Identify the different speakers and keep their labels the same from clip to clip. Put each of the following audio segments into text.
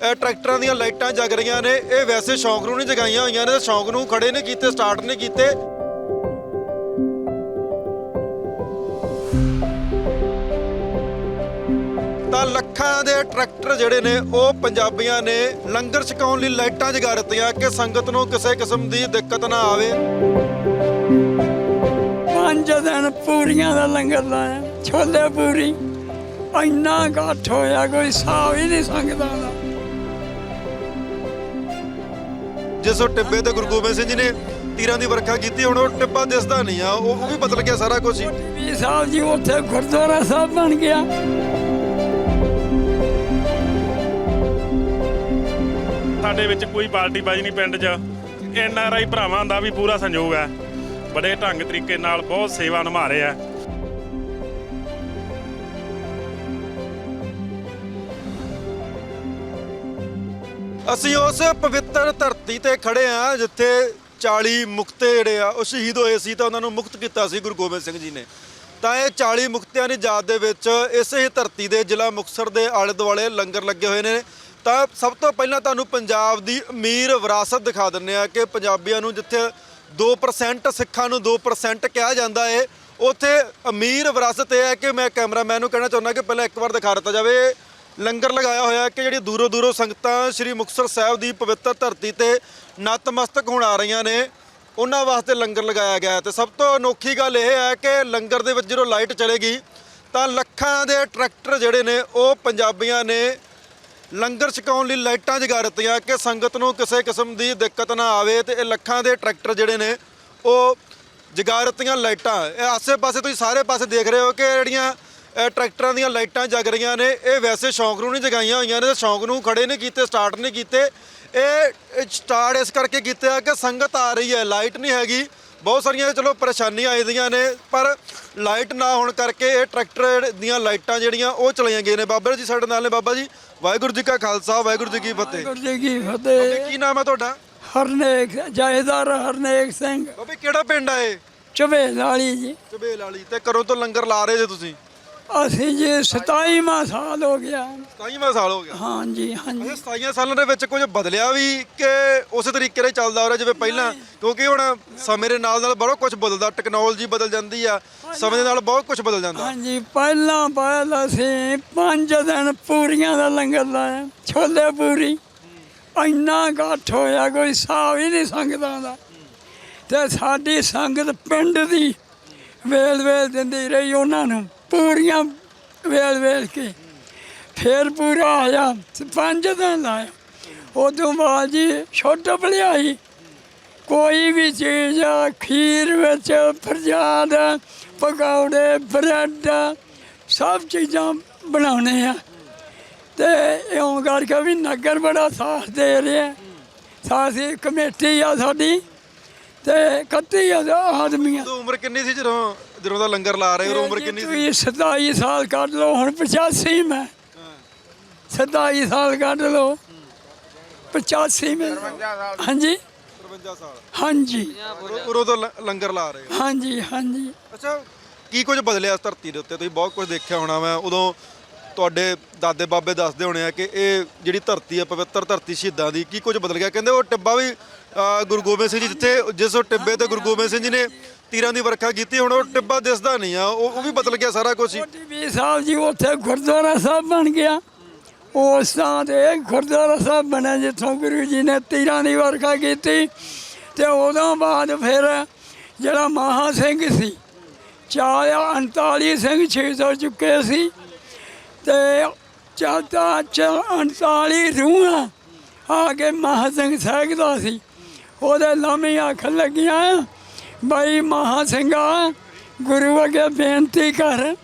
Speaker 1: ਟਰੈਕਟਰਾਂ ਦੀਆਂ ਲਾਈਟਾਂ ਜਗ ਰਹੀਆਂ ਨੇ। ਇਹ ਵੈਸੇ ਸ਼ੌਂਕ ਨੂੰ ਨਹੀਂ ਜਗਾਈਆਂ ਹੋਈਆਂ ਨੇ, ਸ਼ੌਂਕ ਨੂੰ ਖੜੇ ਨਹੀਂ ਕੀਤੇ, ਸਟਾਰਟ ਨਹੀਂ ਕੀਤੇ। ਤਾਂ ਲੱਖਾਂ ਦੇ ਟਰੈਕਟਰ ਜਿਹੜੇ ਨੇ, ਉਹ ਪੰਜਾਬੀਆਂ ਨੇ ਲੰਗਰ ਛਕਾਉਣ ਲਈ ਲਾਈਟਾਂ ਜਗਾ ਦਿੱਤੀਆਂ ਕਿ ਸੰਗਤ ਨੂੰ ਕਿਸੇ ਕਿਸਮ ਦੀ ਦਿੱਕਤ ਨਾ ਆਵੇ।
Speaker 2: ਪੰਜ ਦਿਨ ਪੂਰੀਆਂ ਦਾ ਲੰਗਰ ਲਾਇਆ, ਛੋਲੇ ਪੂਰੀ। ਇੰਨਾ ਇਕੱਠ ਹੋਇਆ, ਕੋਈ ਹਿਸਾਬ ਹੀ ਨਹੀਂ ਸੰਗਦਾ ਦਾ।
Speaker 1: ਜਿਸ ਉਹ ਟਿੱਬੇ ਤੇ ਗੁਰੂ ਗੋਬਿੰਦ ਸਿੰਘ ਜੀ ਨੇ ਤੀਰਾਂ ਦੀ ਵਰਖਾ ਕੀਤੀ ਹੁਣ ਉਹ ਟਿੱਬਾ ਦਿਸਦਾ ਨਹੀਂ ਆ ਉਹ ਵੀ ਬਦਲ ਗਿਆ ਸਾਰਾ ਕੁਝ ਹੀ।
Speaker 2: ਵੀ ਸਾਹਿਬ ਜੀ ਉੱਥੇ ਗੁਰਦੁਆਰਾ ਸਾਹਿਬ ਬਣ ਗਿਆ।
Speaker 3: ਸਾਡੇ ਵਿੱਚ ਕੋਈ ਪਾਰਟੀ ਬਾਜੀ ਨਹੀਂ ਪਿੰਡ 'ਚ। ਐਨ ਆਰ ਆਈ ਭਰਾਵਾਂ ਦਾ ਵੀ ਪੂਰਾ ਸੰਯੋਗ ਹੈ। ਬੜੇ ਢੰਗ ਤਰੀਕੇ ਨਾਲ ਬਹੁਤ ਸੇਵਾ ਨਿਭਾ ਰਹੇ ਆ।
Speaker 1: ਅਸੀਂ ਉਸ ਪਵਿੱਤਰ ਧਰਤੀ ਤੇ ਖੜੇ ਆ, ਜਿੱਥੇ 40 ਮੁਕਤੇ ਜਿਹੜੇ ਆ, ਉਹ ਸ਼ਹੀਦ ਹੋਏ ਸੀ ਤਾਂ ਉਹਨਾਂ ਨੂੰ ਮੁਕਤ ਕੀਤਾ ਸੀ ਗੁਰੂ ਗੋਬਿੰਦ ਸਿੰਘ ਜੀ ਨੇ। ਤਾਂ ਇਹ 40 ਮੁਕਤਿਆਂ ਦੀ ਯਾਦ ਦੇ ਵਿੱਚ ਇਸੇ ਹੀ ਧਰਤੀ ਦੇ ਜ਼ਿਲ੍ਹਾ ਮੁਕਤਸਰ ਦੇ ਆਲੇ ਦੁਆਲੇ ਲੰਗਰ ਲੱਗੇ ਹੋਏ ਨੇ। ਤਾਂ ਸਭ ਤੋਂ ਪਹਿਲਾਂ ਤੁਹਾਨੂੰ ਪੰਜਾਬ ਦੀ ਅਮੀਰ ਵਿਰਾਸਤ ਦਿਖਾ ਦਿੰਨੇ ਆ ਕਿ ਪੰਜਾਬੀਆਂ ਨੂੰ ਜਿੱਥੇ 2% ਸਿੱਖਾਂ ਨੂੰ 2% ਕਿਹਾ ਜਾਂਦਾ ਏ, ਉੱਥੇ ਅਮੀਰ ਵਿਰਾਸਤ ਇਹ ਹੈ ਕਿ ਮੈਂ ਕੈਮਰਾਮੈਨ ਨੂੰ ਕਹਿਣਾ ਚਾਹੁੰਦਾ ਕਿ ਪਹਿਲਾਂ ਇੱਕ ਵਾਰ ਦਿਖਾ ਦਿੱਤਾ ਜਾਵੇ। ਲੰਗਰ ਲਗਾਇਆ ਹੋਇਆ ਹੈ ਕਿ ਜਿਹੜੀ ਦੂਰੋਂ ਦੂਰੋਂ ਸੰਗਤਾਂ ਸ੍ਰੀ ਮੁਕਤਸਰ ਸਾਹਿਬ ਦੀ ਪਵਿੱਤਰ ਧਰਤੀ ਤੇ ਨਤਮਸਤਕ ਹੋਣ ਆ ਰਹੀਆਂ ਨੇ, ਉਹਨਾਂ ਵਾਸਤੇ ਲੰਗਰ ਲਗਾਇਆ ਗਿਆ ਹੈ। ਤੇ ਸਭ ਤੋਂ ਅਨੋਖੀ ਗੱਲ ਇਹ ਹੈ ਕਿ ਲੰਗਰ ਦੇ ਵਿੱਚ ਜਦੋਂ ਲਾਈਟ ਚਲੇਗੀ, ਤਾਂ ਲੱਖਾਂ ਦੇ ਟਰੈਕਟਰ ਜਿਹੜੇ ਨੇ, ਉਹ ਪੰਜਾਬੀਆਂ ਨੇ ਲੰਗਰ ਛਕਾਉਣ ਲਈ ਲਾਈਟਾਂ ਜਗਾ ਦਿੱਤੀਆਂ ਕਿ ਸੰਗਤ ਨੂੰ ਕਿਸੇ ਕਿਸਮ ਦੀ ਦਿੱਕਤ ਨਾ ਆਵੇ ਤੇ ਇਹ ਲੱਖਾਂ ਦੇ ਟਰੈਕਟਰ ਜਿਹੜੇ ਨੇ, ਉਹ ਜਗਾ ਦਿੱਤੀਆਂ ਲਾਈਟਾਂ। ਇਹ ਆਸੇ-ਪਾਸੇ ਤੁਸੀਂ ਸਾਰੇ ਪਾਸੇ ਦੇਖ ਰਹੇ ਹੋ ਕਿ ਜਿਹੜੀਆਂ ਟਰੈਕਟਰਾਂ ਦੀਆਂ ਲਾਈਟਾਂ ਜਗ ਰਹੀਆਂ ਨੇ। ਇਹ ਵੈਸੇ ਸ਼ੌਂਕ ਨੂੰ ਨਹੀਂ ਜਗਾਈਆਂ ਹੋਈਆਂ ਨੇ ਸ਼ੌਂਕ ਨੂੰ ਖੜੇ ਨਹੀਂ ਕੀਤੇ ਸਟਾਰਟ ਨਹੀਂ ਕੀਤੇ। ਇਹ ਸਟਾਰਟ ਇਸ ਕਰਕੇ ਕੀਤੇ ਆ ਕਿ ਸੰਗਤ ਆ ਰਹੀ ਹੈ ਲਾਈਟ ਨਹੀਂ ਹੈਗੀ। ਬਹੁਤ ਸਾਰੀਆਂ ਚਲੋ ਪਰੇਸ਼ਾਨੀਆਂ ਆਈਆਂ ਨੇ ਪਰ ਲਾਈਟ ਨਾ ਹੋਣ ਕਰਕੇ ਇਹ ਟਰੈਕਟਰ ਦੀਆਂ ਲਾਈਟਾਂ ਜਿਹੜੀਆਂ ਉਹ ਚਲਾਈਆਂ ਗਈਆਂ ਨੇ। ਬਾਬਾ ਜੀ ਸਾਡੇ ਨਾਲ ਨੇ ਬਾਬਾ ਜੀ। ਵਾਹਿਗੁਰੂ ਜੀ ਕਾ ਖਾਲਸਾ ਵਾਹਿਗੁਰੂ ਜੀ ਕੀ ਫਤਿਹ।
Speaker 2: ਗੁਰੂ ਜੀ ਕੀ ਫਤਿਹ।
Speaker 1: ਕੀ ਨਾਮ ਹੈ ਤੁਹਾਡਾ?
Speaker 2: ਹਰਨੇਕ ਜਾਇਦਾਰ ਹਰਨੇਕ ਸਿੰਘ।
Speaker 1: ਬਾਬੇ ਕਿਹੜਾ ਪਿੰਡ ਆ ਇਹ?
Speaker 2: ਝਵੇਲ ਵਾਲੀ ਜੀ।
Speaker 1: ਚਬੇਲ ਵਾਲੀ। ਤੇ ਕਰੋ ਤੋਂ ਲੰਗਰ ਲਾ ਰਹੇ ਜੇ ਤੁਸੀਂ?
Speaker 2: ਅਸੀਂ ਜੀ 27ਵਾਂ ਸਾਲ ਹੋ ਗਿਆ।
Speaker 1: 27ਵਾਂ ਸਾਲ ਹੋ ਗਿਆ।
Speaker 2: ਹਾਂਜੀ ਹਾਂਜੀ।
Speaker 1: ਅੱਛਾ 27 ਸਾਲਾਂ ਦੇ ਵਿੱਚ ਕੁਝ ਬਦਲਿਆ ਵੀ ਕਿ ਉਸੇ ਤਰੀਕੇ ਨਾਲ ਚੱਲਦਾ ਹੋ ਰਿਹਾ ਜਿਵੇਂ ਪਹਿਲਾਂ? ਕਿਉਂਕਿ ਹੁਣ ਸਮੇਂ ਦੇ ਨਾਲ ਨਾਲ ਬੜਾ ਕੁਝ ਬਦਲਦਾ ਟੈਕਨੋਲੋਜੀ ਬਦਲ ਜਾਂਦੀ ਆ। ਸਮੇਂ ਦੇ ਨਾਲ ਬਹੁਤ ਕੁਝ ਬਦਲ ਜਾਂਦਾ।
Speaker 2: ਹਾਂਜੀ ਪਹਿਲਾਂ ਪਹਿਲਾਂ ਅਸੀਂ ਪੰਜ ਦਿਨ ਪੂਰੀਆਂ ਦਾ ਲੰਗਰ ਲਾਇਆ ਛੋਲੇ ਪੂਰੀ। ਇੰਨਾ ਇਕੱਠ ਹੋਇਆ ਕੋਈ ਹਿਸਾਬ ਹੀ ਨਹੀਂ ਸੰਗਤਾਂ ਦਾ। ਤੇ ਸਾਡੀ ਸੰਗਤ ਪਿੰਡ ਦੀ ਵੇਲ ਵੇਲ ਦਿੰਦੀ ਰਹੀ ਉਹਨਾਂ ਨੂੰ। ਪੂਰੀਆਂ ਵੇਲ ਵੇਲ ਕੇ ਫਿਰ ਪੂਰਾ ਆਇਆ, ਪੰਜ ਦਿਨ ਲਾਇਆ। ਉਦੋਂ ਬਾਅਦ ਜੀ ਛੋਟਾ ਭਲਿਆਈ ਕੋਈ ਵੀ ਚੀਜ਼, ਖੀਰ ਵਿੱਚ ਪ੍ਰਜਾਦ ਪਕੌੜੇ, ਬ੍ਰੈਡ, ਸਭ ਚੀਜ਼ਾਂ ਬਣਾਉਣੇ ਆ। ਤੇ ਇਉਂ ਕਰਕੇ ਵੀ ਨਗਰ ਬੜਾ ਸਾਥ ਦੇ ਰਿਹਾ। ਸਾਡੀ ਕਮੇਟੀ ਆ ਸਾਡੀ ਤੇ 31 ਆਦਮੀ
Speaker 1: ਉਦੋਂ ਉਮਰ ਕਿੰਨੀ ਸੀ ਜਦੋਂ? ਜਦੋਂ ਦਾ ਲੰਗਰ ਲਾ ਰਹੇ ਹੋ ਉਮਰ ਕਿੰਨੀ ਸੀ?
Speaker 2: ਤੁਸੀਂ 27 ਸਾਲ ਕੱਢ ਲਓ ਹੁਣ 85 ਮੈਂ। 27 ਸਾਲ ਕੱਢ ਲਓ। 85 ਮੈਂ ਹਾਂਜੀ।
Speaker 1: 53 ਸਾਲ।
Speaker 2: ਹਾਂਜੀ।
Speaker 1: ਉਦੋਂ ਤੋਂ ਲੰਗਰ ਲਾ ਰਹੇ ਹੋ?
Speaker 2: ਹਾਂਜੀ ਹਾਂਜੀ।
Speaker 1: ਅੱਛਾ ਕੀ ਕੁਝ ਬਦਲਿਆ ਇਸ ਧਰਤੀ ਦੇ ਉੱਤੇ? ਤੁਸੀਂ ਬਹੁਤ ਕੁਝ ਦੇਖਿਆ ਹੋਣਾ ਵਾ। ਉਦੋਂ ਤੁਹਾਡੇ ਦਾਦੇ ਬਾਬੇ ਦੱਸਦੇ ਹੋਣੇ ਆ ਕਿ ਇਹ ਜਿਹੜੀ ਧਰਤੀ ਆ ਪਵਿੱਤਰ ਧਰਤੀ ਸ਼ਹੀਦਾਂ ਦੀ ਕੀ ਕੁਝ ਬਦਲ ਗਿਆ? ਕਹਿੰਦੇ ਉਹ ਟਿੱਬਾ ਵੀ ਗੁਰੂ ਗੋਬਿੰਦ ਸਿੰਘ ਜੀ ਜਿੱਥੇ ਜਿਸ ਉਹ ਟਿੱਬੇ ਤੇ ਗੁਰੂ ਗੋਬਿੰਦ ਸਿੰਘ ਜੀ ਨੇ ਤੀਰਾਂ ਦੀ ਵਰਖਾ ਕੀਤੀ, ਹੁਣ ਉਹ ਟਿੱਬਾ ਦਿਸਦਾ ਨਹੀਂ ਆ, ਉਹ ਉਹ ਵੀ ਬਦਲ ਗਿਆ ਸਾਰਾ ਕੁਝ ਹੀ।
Speaker 2: ਵੀ ਸਾਹਿਬ ਜੀ, ਉੱਥੇ ਗੁਰਦੁਆਰਾ ਸਾਹਿਬ ਬਣ ਗਿਆ। ਉਸ ਥਾਂ ਤੇ ਗੁਰਦੁਆਰਾ ਸਾਹਿਬ ਬਣਿਆ, ਜਿੱਥੋਂ ਗੁਰੂ ਜੀ ਨੇ ਤੀਰਾਂ ਦੀ ਵਰਖਾ ਕੀਤੀ। ਤੇ ਉਦੋਂ ਬਾਅਦ ਫਿਰ ਜਿਹੜਾ ਮਹਾ ਸਿੰਘ ਸੀ ਚਾਰ 39 ਸਿੰਘ ਸ਼ਹੀਦ ਹੋ ਚੁੱਕੇ ਸੀ। ਤੇ ਚਾਤਾ ਚ 39 ਰੂਹਾਂ ਆ ਕੇ ਮਹਾ ਸਿੰਘ ਸਹਿਗਦਾ ਸੀ। ਉਹਦੇ ਲਾਮੇ ਅੱਖ ਲੱਗੀਆਂ। ਬਾਈ ਮਹਾ ਸਿੰਘਾ, ਗੁਰੂ ਅੱਗੇ ਬੇਨਤੀ ਕਰ।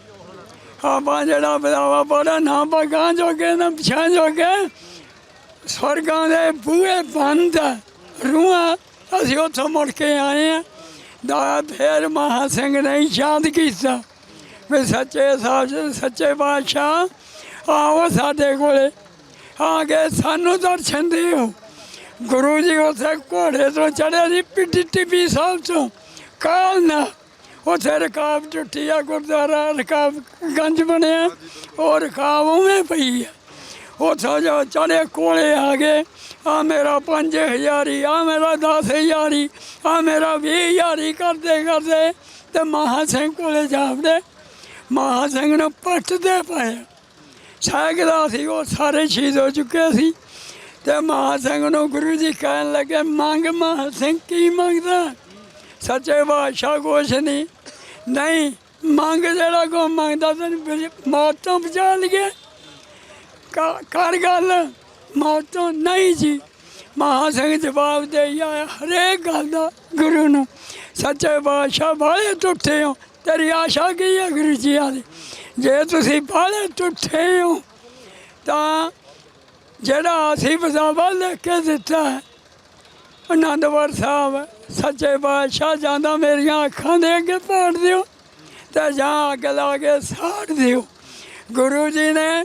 Speaker 2: ਆਪਾਂ ਜਿਹੜਾ ਬਦਾਵਾ ਬੜਾ ਨਾ ਪਗਾਂ ਜੋਗੇ, ਨਾ ਪਿਛਾਂ ਜੋਗੇ, ਸਵਰਗਾਂ ਦੇ ਬੂਹੇ ਬੰਦ ਰੂਹਾਂ, ਅਸੀਂ ਉੱਥੋਂ ਮੁੜ ਕੇ ਆਏ ਆ। ਦਾ ਫੇਰ ਮਹਾ ਸਿੰਘ ਨੇ ਯਾਦ ਕੀਤਾ। ਵੀ ਸੱਚੇ ਸਾਹਿਬ ਸੱਚੇ ਬਾਦਸ਼ਾਹ ਆਓ ਸਾਡੇ ਕੋਲੇ, ਆ ਕੇ ਸਾਨੂੰ ਦਰਸ਼ਨ ਦਿਓ। ਗੁਰੂ ਜੀ ਉੱਥੇ ਘੋੜੇ ਤੋਂ ਚੜਿਆ ਸੀ ਪਿੱਟੀ ਟਿੱਬੀ ਸਾਹਿਬ ਤੋਂ। ਕਾਲ ਨਾ। ਉੱਥੇ ਰਕਾਬ ਟੁੱਟੀ ਆ, ਗੁਰਦੁਆਰਾ ਰਕਾਬ ਗੰਜ ਬਣਿਆ। ਉਹ ਰਕਾਬ ਉਵੇਂ ਪਈ ਆ। ਉੱਥੋਂ ਜੋ ਚੜੇ ਕੋਲੇ ਆ ਗਏ। ਆ ਮੇਰਾ 5000 ਆ ਮੇਰਾ 10000 ਆ ਮੇਰਾ 20000 ਕਰਦੇ ਕਰਦੇ ਤੇ ਮਹਾ ਸਿੰਘ ਕੋਲੇ ਜਾਵੜੇ ਮਹਾ ਸਿੰਘ ਨੂੰ ਪੱਟਦੇ ਪਏ। ਸਾਗਰਾ ਸੀ, ਉਹ ਸਾਰੇ ਸ਼ਹੀਦ ਹੋ ਚੁੱਕੇ ਸੀ। ਤੇ ਮਹਾ ਸਿੰਘ ਨੂੰ ਗੁਰੂ ਜੀ ਕਹਿਣ ਲੱਗੇ, ਮੰਗ ਮਹਾ ਸਿੰਘ, ਕੀ ਮੰਗਦਾ? ਸੱਚੇ ਬਾਦਸ਼ਾਹ ਕੁਛ ਨਹੀਂ। ਨਹੀਂ, ਮੰਗ ਜਿਹੜਾ ਕੋ ਮੰਗਦਾ ਤੈਨੂੰ ਮੌਤ ਤੋਂ ਬਚਾ ਲਈਏ। ਕਰ ਗੱਲ, ਮੌਤ ਤੋਂ ਨਹੀਂ ਜੀ। ਮਹਾ ਸਿੰਘ ਜਵਾਬ ਦੇ ਆਇਆ, ਹਰੇਕ ਗੱਲ ਦਾ ਗੁਰੂ ਨੂੰ, ਸੱਚੇ ਬਾਦਸ਼ਾਹ ਬਾਹਲੇ ਟੁੱਟੇ ਹੋ, ਤੇਰੀ ਆਸ਼ਾ ਕੀ ਹੈ ਗੁਰੂ ਜੀ ਆਦੀ? ਜੇ ਤੁਸੀਂ ਬਾਹਲੇ ਟੁੱਟੇ ਹੋ, ਤਾਂ ਜਿਹੜਾ ਅਸੀਂ ਬਜ਼ਾਵਾ ਲੈ ਕੇ ਦਿੱਤਾ ਹੈ ਆਨੰਦਵਰ ਸਾਹਿਬ, ਸੱਚੇ ਬਾਦਸ਼ਾਹ ਜਾਂਦਾ ਮੇਰੀਆਂ ਅੱਖਾਂ ਦੇ ਅੱਗੇ ਪਾੜ ਦਿਓ ਤੇ ਜਾਂ ਅੱਗ ਲਾ ਕੇ ਸਾੜ ਦਿਓ। ਗੁਰੂ ਜੀ ਨੇ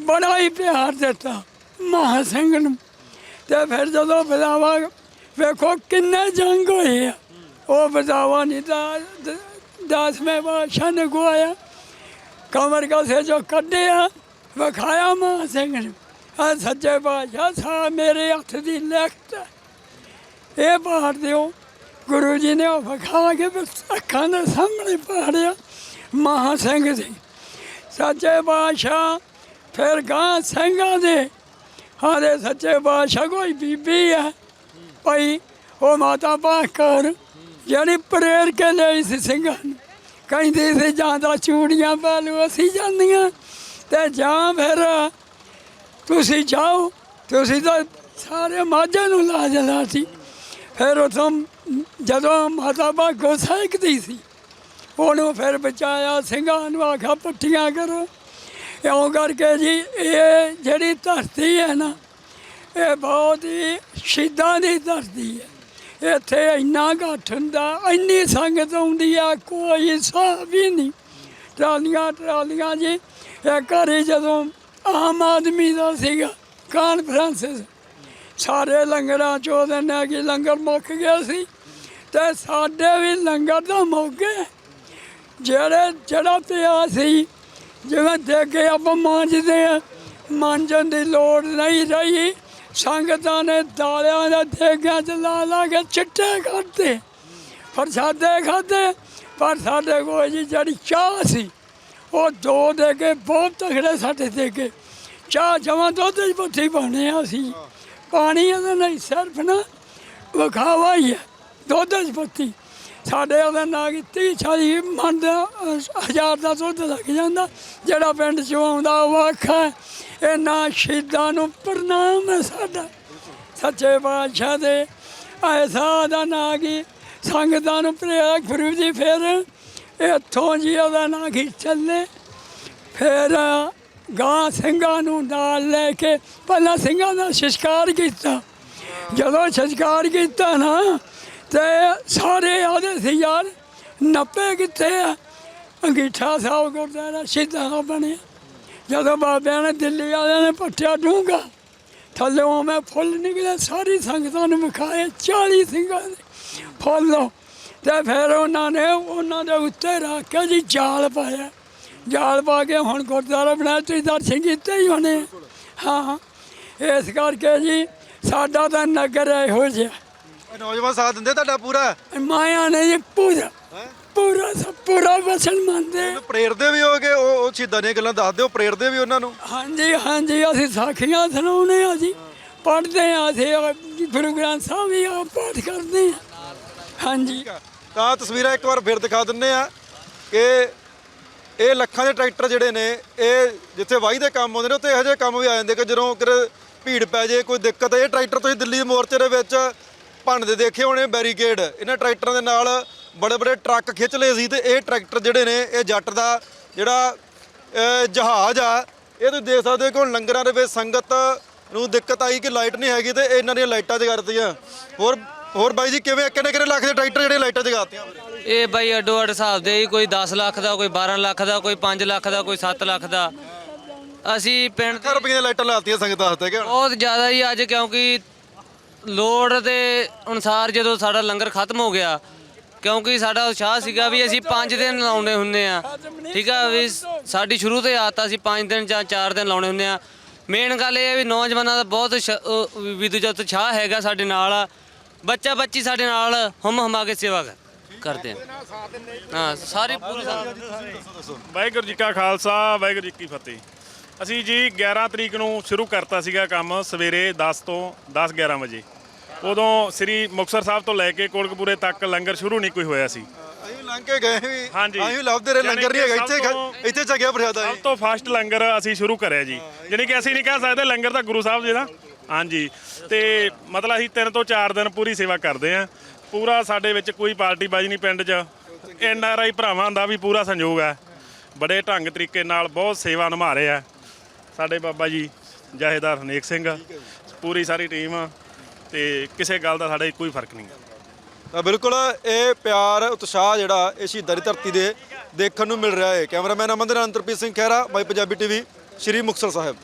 Speaker 2: ਬੜਾ ਹੀ ਪਿਆਰ ਦਿੱਤਾ ਮਹਾ ਸਿੰਘ ਨੂੰ। ਤੇ ਫਿਰ ਜਦੋਂ ਬਜ਼ਾਵਾ ਵੇਖੋ ਕਿੰਨੇ ਜੰਗ ਹੋਏ ਆ। ਉਹ ਬਦਾਵਾ ਨਹੀਂ ਤਾਂ ਦਸਵੇਂ ਬਾਦਸ਼ਾਹ ਨੇ ਗਵਾਇਆ ਕਮਰ ਕਸੇ ਜੋ ਕੱਢਿਆ, ਵਿਖਾਇਆ ਮਹਾ ਸਿੰਘ ਨੇ। ਆ ਸੱਚੇ ਬਾਦਸ਼ਾਹ ਸਾਹਿਬ ਮੇਰੇ ਹੱਥ ਦੀ ਲਿਖਤ ਇਹ ਪਾੜ ਦਿਓ ਗੁਰੂ ਜੀ ਨੇ ਉਹ ਵਿਖਾ ਕੇ ਬਸ ਅੱਖਾਂ ਦੇ ਸਾਹਮਣੇ ਪਾੜਿਆ ਮਹਾ ਸਿੰਘ ਜੀ ਸੱਚੇ ਬਾਦਸ਼ਾਹ ਫਿਰ ਗਾਂ ਸਿੰਘਾਂ ਦੇ। ਹਾਰੇ ਸੱਚੇ ਬਾਦਸ਼ਾਹ ਕੋਈ ਬੀਬੀ ਹੈ ਭਾਈ, ਉਹ ਮਾਤਾ ਪਾਕਰ ਜਿਹੜੀ ਪ੍ਰੇਰ ਕੇ ਲਈ ਸੀ ਸਿੰਘਾਂ ਨੂੰ। ਕਹਿੰਦੀ ਸੀ, ਜਾਂ ਤਾਂ ਚੂੜੀਆਂ ਪਾ ਲਓ, ਅਸੀਂ ਜਾਂਦੀਆਂ। ਤੇ ਜਾਂ ਫਿਰ ਤੁਸੀਂ ਜਾਓ, ਤੁਸੀਂ ਤਾਂ ਸਾਰੇ ਮਾਝੇ ਨੂੰ ਲਾ ਜਲਾ ਸੀ। ਫਿਰ ਉਥੋਂ ਜਦੋਂ ਮਾਤਾ ਭਾਗੋ ਸਹਿਕਦੀ ਸੀ, ਉਹਨੂੰ ਫਿਰ ਬਚਾਇਆ ਸਿੰਘਾਂ ਨੂੰ ਆਖਾ ਪੱਠੀਆਂ ਕਰੋ। ਇਉਂ ਕਰਕੇ ਜੀ, ਇਹ ਜਿਹੜੀ ਧਰਤੀ ਹੈ ਨਾ, ਇਹ ਬਹੁਤ ਹੀ ਸ਼ਹੀਦਾਂ ਦੀ ਧਰਤੀ ਹੈ। ਇੱਥੇ ਇੰਨਾ ਘੱਟ ਹੁੰਦਾ, ਇੰਨੀ ਸੰਗਤ ਆਉਂਦੀ ਆ, ਕੋਈ ਹਿਸਾਬ ਹੀ ਨਹੀਂ। ਟਰਾਲੀਆਂ ਟਰਾਲੀਆਂ ਜੀ, ਇਹ ਘਰੇ ਜਦੋਂ ਆਮ ਆਦਮੀ ਦਾ ਸੀਗਾ, ਕਾਨਫਰੰਸ ਸਾਰੇ ਲੰਗਰਾਂ 'ਚ ਉਹਦੇ ਨੇ ਕਿ ਲੰਗਰ ਮੁੱਕ ਗਿਆ ਸੀ ਤੇ ਸਾਡੇ ਵੀ ਲੰਗਰ ਦਾ ਮੁੱਕ ਗਿਆ ਜਿਹੜੇ, ਜਿਹੜਾ ਪਿਆ ਸੀ, ਜਿਵੇਂ ਦੇਖੇ ਆਪਾਂ ਮਾਂਜਦੇ ਆ ਮਾਂਜਣ ਦੀ ਲੋੜ ਨਹੀਂ ਰਹੀ। ਸੰਗਤਾਂ ਨੇ ਦਾਲਿਆਂ ਦੇ ਦੇਗਾਂ ਚ ਲਾ ਲਾ ਕੇ ਚਿੱਟੇ ਕਰਦੇ ਪ੍ਰਸ਼ਾਦੇ ਖਾਦੇ ਪਰ ਸਾਡੇ ਕੋਲ ਜੀ ਜਿਹੜੀ ਚਾਹ ਸੀ, ਉਹ ਦੋ ਦੇ ਕੇ, ਬਹੁਤ ਤਗੜੇ ਸਾਡੇ ਦੇ ਕੇ। ਚਾਹ ਜਮਾਂ ਦੁੱਧ ਦੀ ਪੱਤੀ ਪਾਉਣੇ ਆ ਅਸੀਂ। ਪਾਣੀ ਇਹਦਾ ਨਹੀਂ ਸਿਰਫ ਨਾ ਵਿਖਾਵਾ ਹੀ ਹੈ ਦੁੱਧ 'ਚ ਪੱਤੀ। ਸਾਡੇ ਉਹਦਾ ਨਾ ਕਿ 30 40 ਮਣ ਦਾ ਅਹ, ਹਜ਼ਾਰ ਦਾ ਦੁੱਧ ਲੱਗ ਜਾਂਦਾ ਜਿਹੜਾ ਪਿੰਡ ਚੋਂ ਆਉਂਦਾ ਉਹ ਆਖਾ ਇਹਨਾਂ ਸ਼ਹੀਦਾਂ ਨੂੰ ਪ੍ਰਣਾਮ ਹੈ ਸਾਡਾ। ਸੱਚੇ ਬਾਦਸ਼ਾਹ ਦੇ ਐਸਾ ਦਾ ਨਾਂ ਕੀ ਸੰਗਤਾਂ ਨੂੰ ਪ੍ਰੇਰਿਆ ਗੁਰੂ ਜੀ ਫਿਰ ਇੱਥੋਂ ਜੀ ਉਹਦਾ ਨਾਂ ਕੀ ਚੱਲੇ ਫਿਰ ਗਾਂ ਸਿੰਘਾਂ ਨੂੰ ਨਾਲ ਲੈ ਕੇ ਪਹਿਲਾਂ ਸਿੰਘਾਂ ਦਾ ਸੰਸਕਾਰ ਕੀਤਾ। ਜਦੋਂ ਸੰਸਕਾਰ ਕੀਤਾ ਨਾ, ਤੇ ਸਾਰੇ ਆਦੇ ਸੀ ਯਾਰ ਨੱਪੇ ਕਿੱਥੇ ਆ? ਅੰਗੀਠਾ ਸਾਹਿਬ ਗੁਰਦੁਆਰਾ ਸਿੱਧਾ ਬਣਿਆ। ਜਦੋਂ ਬਾਬਿਆਂ ਨੇ ਦਿੱਲੀ ਵਾਲਿਆਂ ਨੇ ਪੱਟਿਆ ਡੂੰਗਾ ਥੱਲੋਂ ਮੈਂ ਫੁੱਲ ਨਿਕਲੇ, ਸਾਰੀ ਸੰਗਤਾਂ ਨੂੰ ਵਿਖਾਏ 40 ਸਿੰਘਾਂ ਦੇ ਫੁੱਲ। ਤੇ ਫਿਰ ਉਹਨਾਂ ਨੇ ਉਹਨਾਂ ਦੇ ਉੱਤੇ ਰੱਖ ਕੇ ਜੀ ਜਾਲ ਪਾਇਆ। ਜਾਲ ਪਾ ਕੇ ਹੁਣ ਗੁਰਦੁਆਰਾ ਬਣਾਇਆ ਤੁਸੀਂ ਦਰਸ਼ਨ ਕੀਤੇ ਹੀ ਹੋਣੇ। ਆ। ਹਾਂ ਇਸ ਕਰਕੇ ਜੀ ਸਾਡਾ ਤਾਂ ਨਗਰ ਇਹੋ ਜਿਹਾ।
Speaker 1: ਇਹ ਨੌਜਵਾਨ ਸਾਥ ਦਿੰਦੇ ਤੁਹਾਡਾ ਪੂਰਾ?
Speaker 2: ਮਾਇਆ ਨੇ ਜੀ ਪੂਰਾ
Speaker 1: ਹੈ?
Speaker 2: ਪੂਰਾ ਸਭ ਪੂਰਾ ਵਚਨ ਮੰਨਦੇ।
Speaker 1: ਪ੍ਰੇਰਦੇ ਵੀ ਹੋਗੇ ਉਹ ਉਹ ਸ਼ਹੀਦਾਂ ਦੀਆਂ ਗੱਲਾਂ ਦੱਸਦੇ ਹੋ ਪ੍ਰੇਰਦੇ ਵੀ ਉਹਨਾਂ ਨੂੰ।
Speaker 2: ਹਾਂਜੀ ਹਾਂਜੀ ਅਸੀਂ ਸਾਖੀਆਂ ਸੁਣਾਉਂਦੇ ਆ ਜੀ ਪੜ੍ਹਦੇ ਆ ਅਸੀਂ ਗੁਰੂ ਗ੍ਰੰਥ ਸਾਹਿਬ ਵੀ ਆ ਪਾਠ ਕਰਦੇ ਆ ਹਾਂਜੀ।
Speaker 1: ਤਾਂ ਤਸਵੀਰਾਂ ਇੱਕ ਵਾਰ ਫਿਰ ਦਿਖਾ ਦਿੰਨੇ ਆ ਕਿ ਇਹ ਲੱਖਾਂ ਦੇ ਟਰੈਕਟਰ ਜਿਹੜੇ ਨੇ, ਇਹ ਜਿੱਥੇ ਵਾਹੀ ਦੇ ਕੰਮ ਆਉਂਦੇ ਨੇ, ਉੱਥੇ ਇਹੋ ਜਿਹੇ ਕੰਮ ਵੀ ਆ ਜਾਂਦੇ ਕਿ ਜਦੋਂ ਕਿਰ ਭੀੜ ਪੈ ਜੇ, ਕੋਈ ਦਿੱਕਤ ਇਹ ਟਰੈਕਟਰ ਤੁਸੀਂ ਦਿੱਲੀ ਦੇ ਮੋਰਚੇ ਦੇ ਵਿੱਚ ਭੰਨਦੇ ਦੇਖੇ ਹੋਣੇ ਬੈਰੀਕੇਡ। ਇਹਨਾਂ ਟਰੈਕਟਰਾਂ ਦੇ ਨਾਲ ਬੜੇ ਬੜੇ ਟਰੱਕ ਖਿੱਚ ਲਏ ਸੀ ਤੇ ਇਹ ਟਰੈਕਟਰ ਜਿਹੜੇ ਨੇ, ਇਹ ਜੱਟ ਦਾ ਜਿਹੜਾ ਜਹਾਜ਼ ਆ, ਇਹ ਤੁਸੀਂ ਦੇਖ ਸਕਦੇ ਹੋ ਕਿ ਹੁਣ ਲੰਗਰਾਂ ਦੇ ਵਿੱਚ ਸੰਗਤ ਨੂੰ ਦਿੱਕਤ ਆਈ ਕਿ ਲਾਈਟ ਨਹੀਂ ਹੈਗੀ ਤੇ ਇਹਨਾਂ ਦੀਆਂ ਲਾਈਟਾਂ ਜਗਾ ਦਿੱਤੀਆਂ ਹੋਰ ਹੋਰ ਬਾਈ ਜੀ ਕਿਵੇਂ, ਕਿੰਨੇ ਕਿੰਨੇ ਲੱਖ ਦੇ ਟਰੈਕਟਰ ਜਿਹੜੇ ਲਾਈਟਾਂ ਜਗਾਤੀਆਂ?
Speaker 4: ਇਹ ਬਾਈ ਅੱਡੋ ਅੱਡ ਹਿਸਾਬ ਦੇ ਜੀ, ਕੋਈ 10 ਲੱਖ ਦਾ ਕੋਈ 12 ਲੱਖ ਦਾ ਕੋਈ 5 ਲੱਖ ਦਾ ਕੋਈ 7 ਲੱਖ ਦਾ। ਅਸੀਂ ਪਿੰਡ
Speaker 1: ਲੱਖਾਂ ਰੁਪਏ ਦੀਆਂ ਲਾਈਟਾਂ ਲਾਤੀਆਂ ਸੰਗਤ ਵਾਸਤੇ ਕਿ?
Speaker 4: ਬਹੁਤ ਜ਼ਿਆਦਾ ਹੀ ਅੱਜ ਕਿਉਂਕਿ ਲੋੜ ਦੇ ਅਨੁਸਾਰ ਜਦੋਂ ਸਾਡਾ ਲੰਗਰ ਖਤਮ ਹੋ ਗਿਆ ਕਿਉਂਕਿ ਸਾਡਾ ਉਤਸ਼ਾਹ ਸੀਗਾ ਵੀ ਅਸੀਂ 5 ਦਿਨ ਲਾਉਣੇ ਹੁੰਨੇ ਆ ਠੀਕ ਆ ਵੀ ਸਾਡੀ ਸ਼ੁਰੂ ਤੋਂ ਹੀ ਆਦਤ ਆ ਅਸੀਂ 5 ਦਿਨ ਜਾਂ 4 ਦਿਨ ਲਾਉਣੇ ਹੁੰਨੇ ਆ ਮੇਨ ਗੱਲ ਇਹ ਹੈ ਵੀ ਨੌਜਵਾਨਾਂ ਦਾ ਬਹੁਤ ਸ਼- ਅਹ ਉਤਸ਼ਾਹ ਹੈਗਾ ਸਾਡੇ ਨਾਲ ਬੱਚਾ ਬੱਚੀ ਸਾਡੇ ਨਾਲ ਹਮ ਹਮਾ ਕੇ ਸੇਵਾ ਕਰ- ਕਰਦੇ ਆ ਹਾਂ ਸਾਰੇ ਪੂਰੇ
Speaker 3: ਵਾਹਿਗੁਰੂ ਜੀ ਕਾ ਖਾਲਸਾ ਵਾਹਿਗੁਰੂ ਜੀ ਕੀ ਫਤਿਹ। ਅਸੀਂ ਜੀ 11 ਤਰੀਕ ਨੂੰ ਸ਼ੁਰੂ ਕਰਤਾ ਸੀਗਾ ਕੰਮ ਸਵੇਰੇ 10 ਤੋਂ 10 11 ਵਜੇ। ਉਦੋਂ ਸ੍ਰੀ ਮੁਕਤਸਰ ਸਾਹਿਬ ਤੋਂ ਲੈ ਕੇ ਕੋਲਕਪੂਰੇ ਤੱਕ ਲੰਗਰ ਸ਼ੁਰੂ ਨਹੀਂ ਕੋਈ ਹੋਇਆ ਸੀ।
Speaker 1: ਅਸੀਂ ਲੰਘ ਕੇ ਗਏ ਵੀ
Speaker 3: ਹਾਂਜੀ।
Speaker 1: ਅਸੀਂ ਵੀ ਲੱਭਦੇ ਰਹੇ
Speaker 3: ਯਾਨੀ
Speaker 1: ਲੰਗਰ ਨਹੀਂ ਹੈਗਾ।
Speaker 3: ਕਿ
Speaker 1: ਇੱਥੇ
Speaker 3: ਸਭ ਤੋਂ-
Speaker 1: ਖ- ਇੱਥੇ ਚੱਗਿਆ ਪ੍ਰਸ਼ਾਦਾ
Speaker 3: ਸਭ
Speaker 1: ਜੀ
Speaker 3: ਤੋਂ ਫਸਟ ਲੰਗਰ ਅਸੀਂ ਸ਼ੁਰੂ ਕਰਿਆ ਜੀ। ਜਾਣੀ ਕਿ ਅਸੀਂ ਨਹੀਂ ਕਹਿ ਸਕਦੇ ਲੰਗਰ ਤਾਂ ਗੁਰੂ ਸਾਹਿਬ ਜੀ ਦਾ। ਹਾਂਜੀ। ਤੇ ਮਤਲਬ ਅਸੀਂ ਤਿੰਨ ਤੋਂ ਚਾਰ ਦਿਨ ਪੂਰੀ ਸੇਵਾ ਕਰਦੇ ਆਂ ਪੂਰਾ ਸਾਡੇ ਵਿੱਚ ਕੋਈ ਪਾਰਟੀ ਬਾਜੀ ਨਹੀਂ ਪਿੰਡ 'ਚ। ਐਨ ਆਰ ਆਈ ਭਰਾਵਾਂ ਦਾ ਵੀ ਪੂਰਾ ਸੰਯੋਗ ਹੈ। ਬੜੇ ਢੰਗ ਤਰੀਕੇ ਨਾਲ ਬਹੁਤ ਸੇਵਾ ਨਿਭਾ ਰਹੇ ਆ ਸਾਡੇ ਬਾਬਾ ਜੀ ਜਹੇਦਾਰ ਹਰਨੇਕ ਸਿੰਘ, ਪੂਰੀ ਸਾਰੀ ਟੀਮ ਤੇ ਕਿਸੇ ਗੱਲ ਦਾ ਸਾਡੇ ਕੋਈ ਫ਼ਰਕ ਨਹੀਂ
Speaker 1: ਤਾਂ ਬਿਲਕੁਲ ਇਹ ਪਿਆਰ, ਉਤਸ਼ਾਹ ਜਿਹੜਾ ਇਹ ਸ਼ਹੀਦਾਂ ਦੀ ਧਰਤੀ ਦੇ ਦੇਖਣ ਨੂੰ ਮਿਲ ਰਿਹਾ ਹੈ। Cameraman Amandar Antarpreet Singh Khaira, my Punjabi TV, Shri Muktsar Sahib.